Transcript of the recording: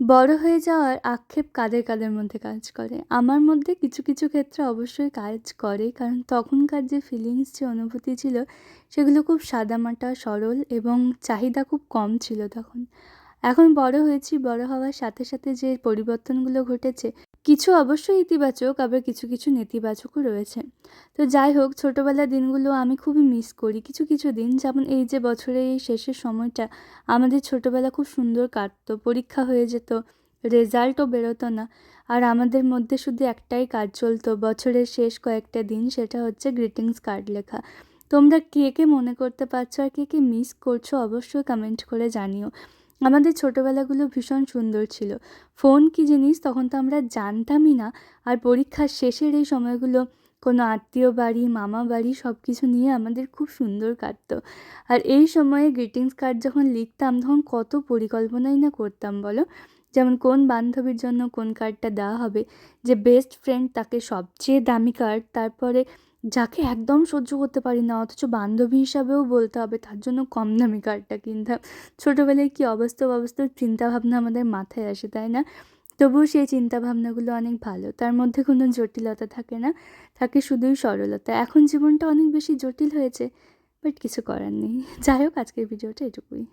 বড় হয়ে যাওয়ার আক্ষেপ কাদের কাদের মধ্যে কাজ করে? আমার মধ্যে কিছু কিছু ক্ষেত্রে অবশ্যই কাজ করে, কারণ তখনকার যে ফিলিংস যে অনুভূতি ছিল, সেগুলো খুব সাদামাটা, সরল এবং চাহিদা খুব কম ছিল তখন। এখন বড় হয়েছি, বড় হওয়ার সাথে সাথে যে পরিবর্তনগুলো ঘটেছে, কিছু অবশ্যই ইতিবাচক, আবার কিছু কিছু নেতিবাচকও রয়েছে। তো যাই হোক, ছোটোবেলার দিনগুলো আমি খুবই মিস করি। কিছু কিছু দিন, যেমন এই যে বছরের এই শেষের সময়টা, আমাদের ছোটোবেলা খুব সুন্দর কাটতো, পরীক্ষা হয়ে যেত রেজাল্টও বেরোতো না। আর আমাদের মধ্যে শুধু একটাই কাজ চলতো, বছরের শেষ কয়েকটা দিন, সেটা হচ্ছে গ্রিটিংস কার্ড লেখা। তোমরা কে কে মনে করতে পারছ আর কে কে মিস করছ, অবশ্যই কমেন্ট করে জানিও। আমাদের ছোটোবেলাগুলো ভীষণ সুন্দর ছিল। ফোন কী জিনিস তখন তো আমরা জানতামই না। আর পরীক্ষার শেষের এই সময়গুলো কোনো আত্মীয় বাড়ি, মামা বাড়ি সব কিছু নিয়ে আমাদের খুব সুন্দর কাটতো। আর এই সময়ে গ্রিটিংস কার্ড যখন লিখতাম তখন কত পরিকল্পনাই না করতাম বলো? যেমন কোন বান্ধবীর জন্য কোন কার্ডটা দেওয়া হবে? যে বেস্ট ফ্রেন্ড তাকে সবচেয়ে দামি কার্ড তারপরে যাকে একদম সহ্য করতে পারি না, অথচ বান্ধবী হিসাবেও বলতে হবে, তার জন্য কম দামি কার্ডটা কিনতাম ছোটোবেলায় কী অবাস্তব অবাস্তব চিন্তাভাবনা আমাদের মাথায় আসে, তাই না? তবুও সেই চিন্তাভাবনাগুলো অনেক ভালো, তার মধ্যে কোনো জটিলতা থাকে না, থাকে শুধুই সরলতা। এখন জীবনটা অনেক বেশি জটিল হয়েছে বাট কিছু করার নেই। যাই হোক, আজকের ভিডিওটা এটুকুই।